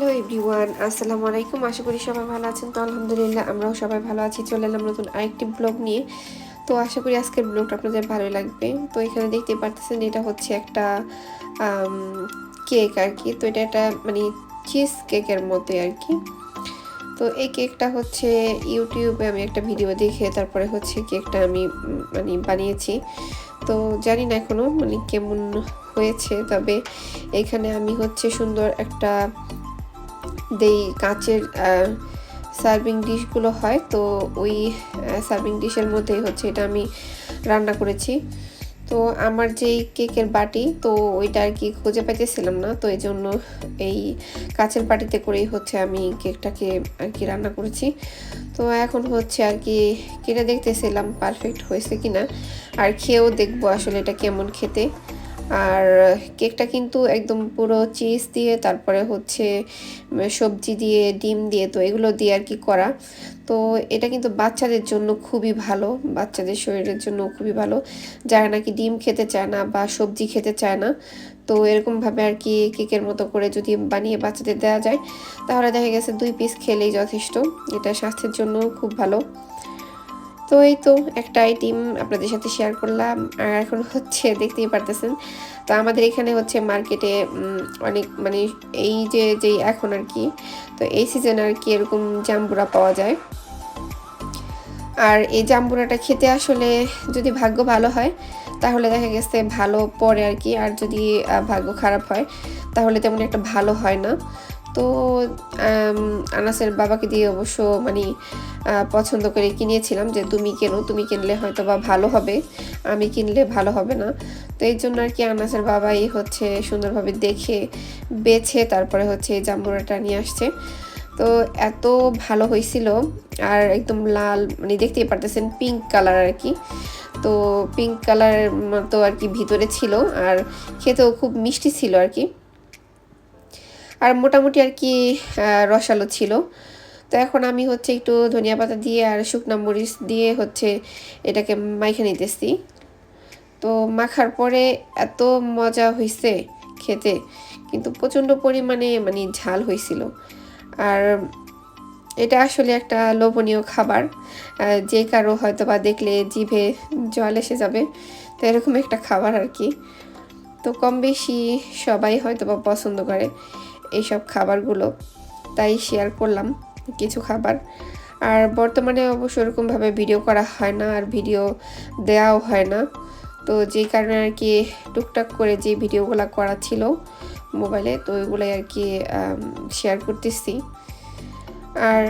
Hello everyone, আসসালামু আলাইকুম। আশা করি সবাই ভালো আছেন। তো আলহামদুলিল্লাহ আমরাও সবাই ভালো আছি। চলে এলাম নতুন আরেকটি ব্লগ নিয়ে। তো আশা করি আজকের ব্লগটা আপনাদের ভালোই লাগবে। তো এখানে দেখতে পারতেছেন এটা হচ্ছে একটা কেক আর কি। তো এটা একটা মানে চিজ কেকের মতোই আর কি। তো এই কেকটা হচ্ছে ইউটিউবে আমি একটা ভিডিও দেখে তারপরে হচ্ছে কেকটা আমি মানে বানিয়েছি। তো জানি না এখনও মানে কেমন হয়েছে। তবে এখানে আমি হচ্ছে সুন্দর একটা দেই কাঁচের সার্ভিং ডিশগুলো হয়, তো ওই সার্ভিং ডিশের মধ্যেই হচ্ছে এটা আমি রান্না করেছি। তো আমার যেই কেকের বাটি, তো ওইটা আর কি খুঁজে পাইতেছিলাম না, তো এই জন্য এই কাচের বাটিতে করেই হচ্ছে আমি কেকটাকে আর কি রান্না করেছি। তো এখন হচ্ছে আর কি কিনে দেখতেছিলাম পারফেক্ট হয়েছে কিনা, আর খেয়েও দেখব আসলে এটা কেমন খেতে। আর কেকটা কিন্তু একদম পুরো চিজ দিয়ে, তারপরে হচ্ছে সবজি দিয়ে, ডিম দিয়ে, তো এগুলো দিয়ে আর কি করা। তো এটা কিন্তু বাচ্চাদের জন্য খুবই ভালো, বাচ্চাদের শরীরের জন্য খুবই ভালো। যারা নাকি ডিম খেতে চায় না বা সবজি খেতে চায় না, তো এরকমভাবে আর কি কেকের মতো করে যদি বানিয়ে বাচ্চাদের দেওয়া যায়, তাহলে দেখা গেছে দুই পিস খেলেই যথেষ্ট। এটা স্বাস্থ্যের জন্য খুব ভালো। তো এই তো একটা আইটেম আপনাদের সাথে শেয়ার করলাম। আর এখন হচ্ছে দেখতেই পারতেছেন, তো আমাদের এখানে হচ্ছে মার্কেটে অনেক মানে এই যে যেই এখন আর কি, তো এই সিজনে আর কি এরকম জাম্বুরা পাওয়া যায়। আর এই জাম্বুরাটা খেতে আসলে যদি ভাগ্য ভালো হয়, তাহলে দেখা গেছে ভালো পড়ে আর কি, আর যদি ভাগ্য খারাপ হয়, তাহলে তেমন একটা ভালো হয় না। তো আনাসের বাবাকে দিয়ে অবশ্য মানে পছন্দ করে কিনিয়েছিলাম যে তুমি কেনো, তুমি কিনলে হয়তো বা ভালো হবে। আমি কিনলে ভালো হবে না। তো এই জন্য আর কি আনাসের বাবাই হচ্ছে সুন্দরভাবে দেখে, বেছে তারপরে হচ্ছে এই জাম্বুরাটা নিয়ে আসছে। তো এত ভালো হয়েছিল আর একদম লাল মানে দেখতেই পারতেছেন পিঙ্ক কালার আর কি। তো পিঙ্ক কালার মতো আর কি ভিতরে ছিল আর খেতেও খুব মিষ্টি ছিল আর কি। আর মোটামুটি আর কি রসালো ছিল। তো এখন আমি হচ্ছে একটু ধনিয়া পাতা দিয়ে আর শুকনো মরিচ দিয়ে হচ্ছে এটাকে মাইখে নিতেছি। তো মাখার পরে এত মজা হয়েছে খেতে, কিন্তু প্রচণ্ড পরিমাণে মানে ঝাল হয়েছিল আর এটা আসলে একটা লোভনীয় খাবার যে কারও হয়তো বা দেখলে জিভে জল এসে যাবে, তো এরকম একটা খাবার আর কি। তো কম বেশি সবাই হয়তো বা পছন্দ করে। এইসব খাবারগুলো, তাই শেয়ার করলাম কিছু খাবার। আর বর্তমানে অবশ্য ওরকমভাবে ভিডিও করা হয় না আর ভিডিও দেওয়াও হয় না। তো যেই কারণে আর কি টুকটাক করে যে ভিডিওগুলো করা ছিল মোবাইলে তো ওইগুলোই আর কি শেয়ার করতেছি। আর